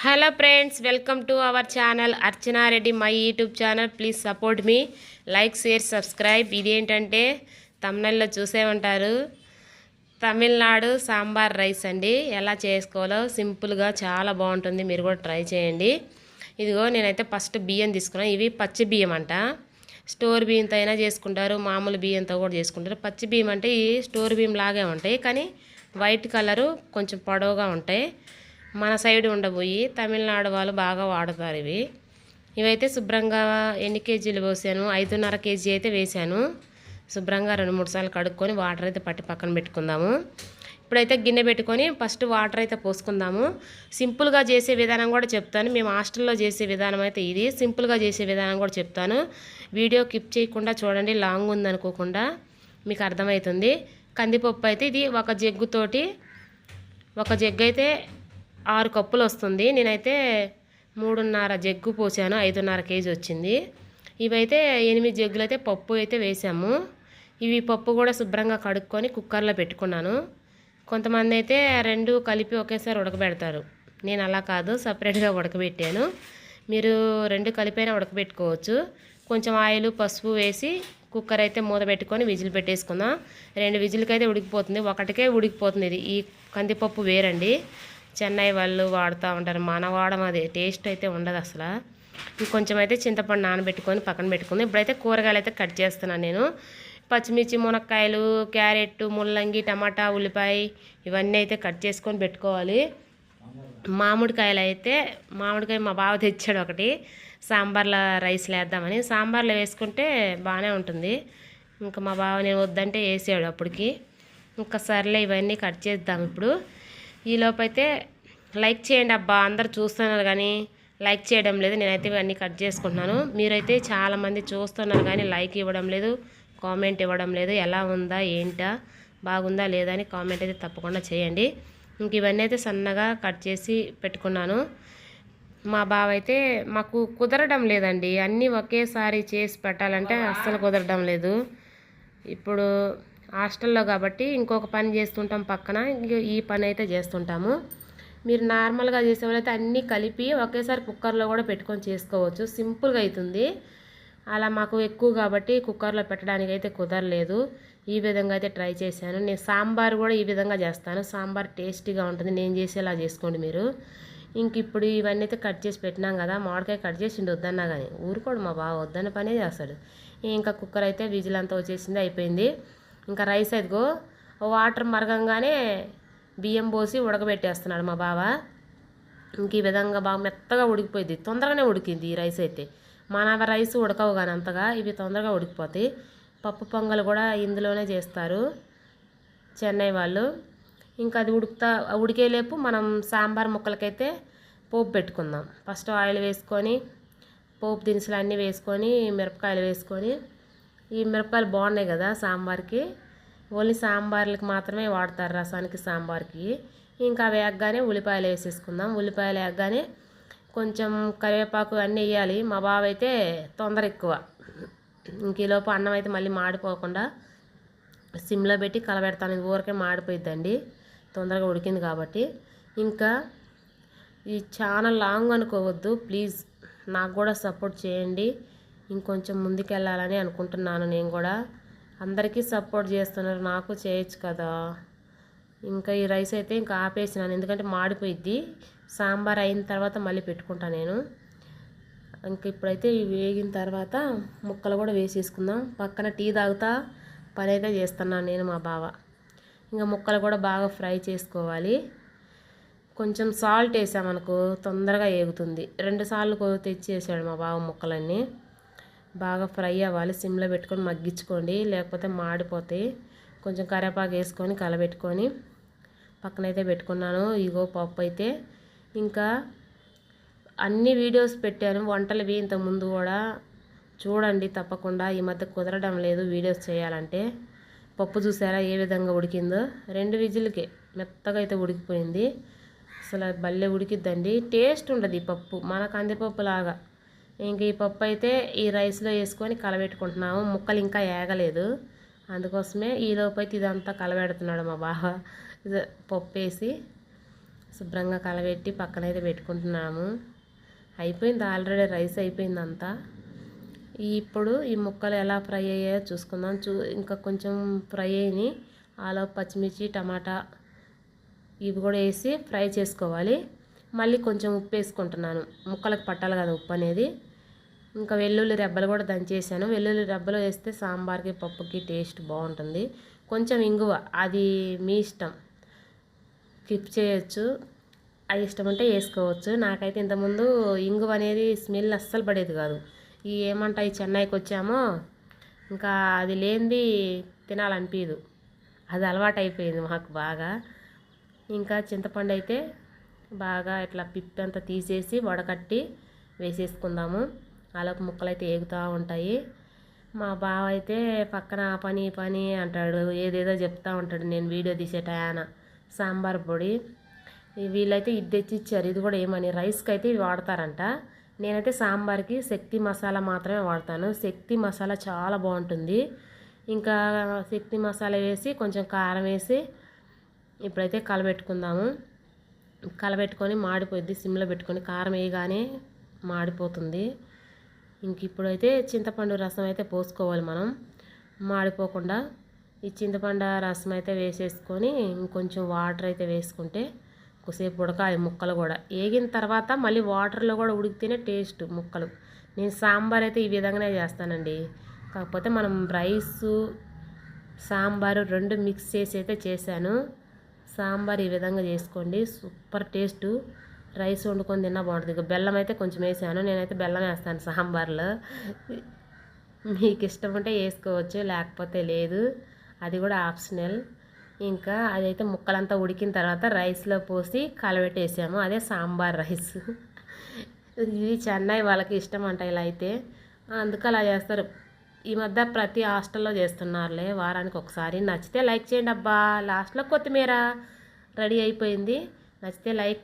Hello friends welcome to our channel Archana Reddy my YouTube channel please support me like share subscribe ఇదేంటంటే తమిళలో చూసే ఉంటారు. Tamil Nadu sambar rice అండి. ఎలా చేసుకోవాలో సింపుల్గా చాలా బాగుంటుంది. మీరు కూడా ట్రై చేయండి. ఇదిగో నేనైతే ఫస్ట్ బియ్యం తీసుకున్నాను ఇవి పచ్చి బియ్యం అంట. స్టోర్ బియ్యంతో అయినా చేసుకుంటారు. మామూలు బియ్యంతో కూడా చేసుకుంటారు. పచ్చి బియ్యం అంటే ఈ స్టోర్ బియ్యం లాగే ఉంటాయి. కానీ వైట్ కలరు కొంచెం పొడవుగా ఉంటాయి. మన సైడ్ ఉండబోయి తమిళనాడు వాళ్ళు బాగా వాడతారు ఇవి. ఇవైతే శుభ్రంగా ఎన్ని కేజీలు పోసాను? ఐదున్నర కేజీ అయితే వేసాను. శుభ్రంగా రెండు మూడు సార్లు కడుక్కొని వాటర్ అయితే పట్టి పక్కన పెట్టుకుందాము. ఇప్పుడైతే గిన్నె పెట్టుకొని ఫస్ట్ వాటర్ అయితే పోసుకుందాము. సింపుల్గా చేసే విధానం కూడా చెప్తాను. మేము హాస్టల్లో చేసే విధానం అయితే ఇది. సింపుల్గా చేసే విధానం కూడా చెప్తాను. వీడియో కిప్ చేయకుండా చూడండి. లాంగ్ ఉందనుకోకుండా మీకు అర్థమవుతుంది. కందిపప్పు అయితే ఇది ఒక జగ్గుతోటి ఒక జగ్గు అయితే ఆరు కప్పులు వస్తుంది. నేనైతే మూడున్నర జగ్గు పోసాను ఐదున్నర కేజీ వచ్చింది. ఇవైతే ఎనిమిది జగ్గులు అయితే పప్పు అయితే వేసాము. ఇవి పప్పు కూడా శుభ్రంగా కడుక్కొని కుక్కర్లో పెట్టుకున్నాను. కొంతమంది అయితే రెండు కలిపి ఒకేసారి ఉడకబెడతారు. నేను అలా కాదు సపరేట్గా ఉడకబెట్టాను. మీరు రెండు కలిపైనా ఉడకబెట్టుకోవచ్చు. కొంచెం ఆయిల్ పసుపు వేసి కుక్కర్ అయితే మూత పెట్టుకొని విజిల్ పెట్టేసుకుందాం. రెండు విజిల్కి అయితే ఉడికిపోతుంది. ఒకటికే ఉడికిపోతుంది ఇది. ఈ కందిపప్పు వేరండి. చెన్నై వాళ్ళు వాడుతూ ఉంటారు. మన వాడడం అది టేస్ట్ అయితే ఉండదు అసలు. ఇంకొంచెం అయితే చింతపండు నానబెట్టుకొని పక్కన పెట్టుకుంది. ఇప్పుడైతే కూరగాయలు అయితే కట్ చేస్తున్నాను నేను. పచ్చిమిర్చి మునక్కాయలు క్యారెట్ ముల్లంగి టమాటా ఉల్లిపాయ ఇవన్నీ అయితే కట్ చేసుకొని పెట్టుకోవాలి. మామిడికాయలు అయితే మామిడికాయ మా బావ తెచ్చాడు ఒకటి. సాంబార్లో రైస్ వేద్దామని సాంబార్లో వేసుకుంటే బాగానే ఉంటుంది. ఇంకా మా బావ నేను వద్దంటే వేసాడు అప్పటికి. ఇంకా సర్లే ఇవన్నీ కట్ చేద్దాం ఇప్పుడు. ఈలోపైతే అయితే లైక్ చేయండి అబ్బా అందరు చూస్తున్నారు కానీ లైక్ చేయడం లేదు. నేనైతే ఇవన్నీ కట్ చేసుకుంటున్నాను. మీరైతే చాలామంది చూస్తున్నారు కానీ లైక్ ఇవ్వడం లేదు కామెంట్ ఇవ్వడం లేదు. ఎలా ఉందా ఏంటా బాగుందా లేదా అని కామెంట్ అయితే తప్పకుండా చేయండి. ఇంక ఇవన్నీ అయితే సన్నగా కట్ చేసి పెట్టుకున్నాను. మా బావ అయితే మాకు కుదరడం లేదండి. అన్నీ ఒకేసారి చేసి పెట్టాలంటే అస్సలు కుదరడం లేదు. ఇప్పుడు హాస్టల్లో కాబట్టి ఇంకొక పని చేస్తుంటాం పక్కన ఇంక ఈ పని అయితే చేస్తుంటాము. మీరు నార్మల్గా చేసేవాళ్ళైతే అన్నీ కలిపి ఒకేసారి కుక్కర్లో కూడా పెట్టుకొని చేసుకోవచ్చు. సింపుల్గా అవుతుంది అలా మాకు ఎక్కువ కాబట్టి కుక్కర్లో పెట్టడానికి అయితే కుదరలేదు. ఈ విధంగా అయితే ట్రై చేశాను. నేను సాంబార్ కూడా ఈ విధంగా చేస్తాను. సాంబార్ టేస్టీగా ఉంటుంది. నేను చేసేలా చేసుకోండి మీరు. ఇంక ఇప్పుడు ఇవన్నీ అయితే కట్ చేసి పెట్టినాం కదా మామిడికాయ కట్ చేసిండు వద్దన్నా కానీ ఊరుకోడు మా బావ వద్దన్న పనే చేస్తాడు. ఇంకా కుక్కర్ అయితే విజిల్ అంతా వచ్చేసింది అయిపోయింది. ఇంకా రైస్ ఎదుగో. వాటర్ మరగంగానే బియ్యం పోసి ఉడకబెట్టేస్తున్నాడు మా బావ. ఇంక ఈ విధంగా బాగా మెత్తగా ఉడికిపోయింది. తొందరగానే ఉడికింది ఈ రైస్ అయితే. మన రైస్ ఉడకవు కానీ అంతగా ఇవి తొందరగా ఉడికిపోతాయి. పప్పు పొంగల్ కూడా ఇందులోనే చేస్తారు చెన్నై వాళ్ళు. ఇంకా అది ఉడుకుతా ఉడికేలేపు మనం సాంబార్ ముక్కలకైతే పోపు పెట్టుకుందాం. ఫస్ట్ ఆయిల్ వేసుకొని పోపు దినుసులు అన్నీ వేసుకొని మిరపకాయలు వేసుకొని ఈ మిరపకాయలు బాగున్నాయి కదా సాంబార్కి. ఓన్లీ సాంబార్లకి మాత్రమే వాడతారు రసానికి సాంబార్కి. ఇంకా అవి వేగగానే ఉల్లిపాయలు వేసేసుకుందాం. ఉల్లిపాయలు వేగగానే కొంచెం కరివేపాకు అన్నీ వేయాలి. మా బావ అయితే తొందర ఎక్కువ. ఇంక ఈలోపు అన్నం అయితే మళ్ళీ మాడిపోకుండా సిమ్లో పెట్టి కలబెడతాను. ఇది ఊరికే మాడిపోయిద్దండి. తొందరగా ఉడికింది కాబట్టి. ఇంకా ఈ చాలా లాంగ్ అనుకోవద్దు. ప్లీజ్ నాకు కూడా సపోర్ట్ చేయండి. ఇంకొంచెం ముందుకెళ్ళాలని అనుకుంటున్నాను నేను కూడా. అందరికీ సపోర్ట్ చేస్తున్నారు. నాకు చేయొచ్చు కదా. ఇంకా ఈ రైస్ అయితే ఇంకా ఆపేసినాను. ఎందుకంటే మాడిపోయిద్ది. సాంబార్ అయిన తర్వాత మళ్ళీ పెట్టుకుంటా నేను. ఇంకా ఇప్పుడైతే ఇవి వేగిన తర్వాత ముక్కలు కూడా వేసేసుకుందాం. పక్కన టీ తాగుతా పని అయితే చేస్తున్నాను నేను మా బావ. ఇంకా ముక్కలు కూడా బాగా ఫ్రై చేసుకోవాలి. కొంచెం సాల్ట్ వేసామనుకో తొందరగా ఏగుతుంది. రెండు సార్లు తెచ్చేసాడు మా బావ ముక్కలన్నీ. బాగా ఫ్రై అవ్వాలి. సిమ్లో పెట్టుకొని మగ్గించుకోండి. లేకపోతే మాడిపోతాయి కొంచెం కరివేపాకు వేసుకొని కలబెట్టుకొని పక్కనైతే పెట్టుకున్నాను. ఇగో పప్పు అయితే. ఇంకా అన్ని వీడియోస్ పెట్టాను. వంటలవి ఇంతకుముందు కూడా చూడండి తప్పకుండా. ఈ మధ్య కుదరడం లేదు వీడియోస్ చేయాలంటే. పప్పు చూసారా? ఏ విధంగా ఉడికిందో. రెండు విజిల్కే. మెత్తగా అయితే ఉడికిపోయింది. అసలు భలే ఉడికిద్దండి. టేస్ట్ ఉండదు ఈ పప్పు. మన కందిపప్పు లాగా ఇంక ఈ పప్పు అయితే ఈ రైస్లో వేసుకొని కలబెట్టుకుంటున్నాము. ముక్కలు ఇంకా ఏగలేదు. అందుకోసమే ఈ అయితే ఇదంతా కలబెడుతున్నాడు మా బావ. ఇది పప్పు వేసి శుభ్రంగా కలబెట్టి పక్కనైతే పెట్టుకుంటున్నాము. అయిపోయింది ఆల్రెడీ రైస్ అయిపోయింది అంతా ఇప్పుడు ఈ ముక్కలు ఎలా ఫ్రై అయ్యాయో చూసుకుందాం. చూ ఇంకా కొంచెం ఫ్రై అయినాయి. ఆలో పచ్చిమిర్చి టమాటా ఇవి కూడా వేసి ఫ్రై చేసుకోవాలి. మళ్ళీ కొంచెం ఉప్పు వేసుకుంటున్నాను. ముక్కలకు పట్టాలి కదా ఉప్పు అనేది. ఇంకా వెల్లుల్లి రెబ్బలు కూడా దంచేసాను. వెల్లుల్లి రెబ్బలు వేస్తే సాంబార్కి పప్పుకి టేస్ట్ బాగుంటుంది. కొంచెం ఇంగువ అది మీ ఇష్టం. స్కిప్ చేయొచ్చు. అది ఇష్టం ఉంటే వేసుకోవచ్చు. నాకైతే ఇంతకుముందు ఇంగువ అనేది స్మెల్ అస్సలు పడేది కాదు. ఈ ఏమంటాయి చెన్నైకి వచ్చామో ఇంకా అది లేనిది తినాలనిపించదు అది అలవాటు అయిపోయింది మాకు బాగా. ఇంకా చింతపండు అయితే బాగా ఇట్లా పిప్పి అంతా తీసేసి వడకట్టి వేసేసుకుందాము. ఆలోపు ముక్కలు అయితే ఏగుతూ ఉంటాయి. మా బావ అయితే పక్కన ఆ పని ఈ పని అంటాడు ఏదేదో చెప్తా ఉంటాడు నేను వీడియో తీసే టయాన సాంబార్ పొడి. వీళ్ళైతే ఇది తెచ్చి ఇచ్చారు ఇది కూడా ఏమని రైస్కి అయితే ఇవి వాడతారంట. నేనైతే సాంబార్కి శక్తి మసాలా మాత్రమే వాడతాను. శక్తి మసాలా చాలా బాగుంటుంది. ఇంకా శక్తి మసాలా వేసి కొంచెం కారం వేసి ఇప్పుడైతే కలబెట్టుకుందాము. కలబెట్టుకొని మాడిపోద్ది సిమ్లో పెట్టుకొని. కారం వేయగానే మాడిపోతుంది. ఇంక ఇప్పుడైతే చింతపండు రసం అయితే పోసుకోవాలి మనం. మాడిపోకుండా ఈ చింతపండు రసం అయితే వేసేసుకొని ఇంకొంచెం వాటర్ అయితే వేసుకుంటే కొద్దిసేపు ఉడకాలి ముక్కలు కూడా. వేగిన తర్వాత మళ్ళీ వాటర్లో కూడా ఉడికితేనే టేస్ట్ ముక్కలు. నేను సాంబార్ అయితే ఈ విధంగానే చేస్తానండి. కాకపోతే మనం రైస్ సాంబారు రెండు మిక్స్ చేసి అయితే చేశాను. సాంబార్ ఈ విధంగా చేసుకోండి. Super taste. రైస్ వండుకొని తిన్నా బాగుంటుంది. ఇక బెల్లం అయితే కొంచెం వేసాను. నేనైతే బెల్లం వేస్తాను సాంబార్లో. మీకు ఇష్టం ఉంటే వేసుకోవచ్చు లేకపోతే లేదు. అది కూడా ఆప్షనల్. ఇంకా అదైతే ముక్కలంతా ఉడికిన తర్వాత రైస్లో పోసి కలబెట్టేసాము. అదే సాంబార్ రైస్. ఇది చెన్నై వాళ్ళకి ఇష్టం అంట ఇలా అయితే. అందుకు అలా చేస్తారు. ఈ మధ్య ప్రతి హాస్టల్లో చేస్తున్నారులే. వారానికి ఒకసారి. నచ్చితే లైక్ చేయండి అబ్బా. లాస్ట్లో కొత్తిమీర రెడీ అయిపోయింది. నచ్చితే లైక్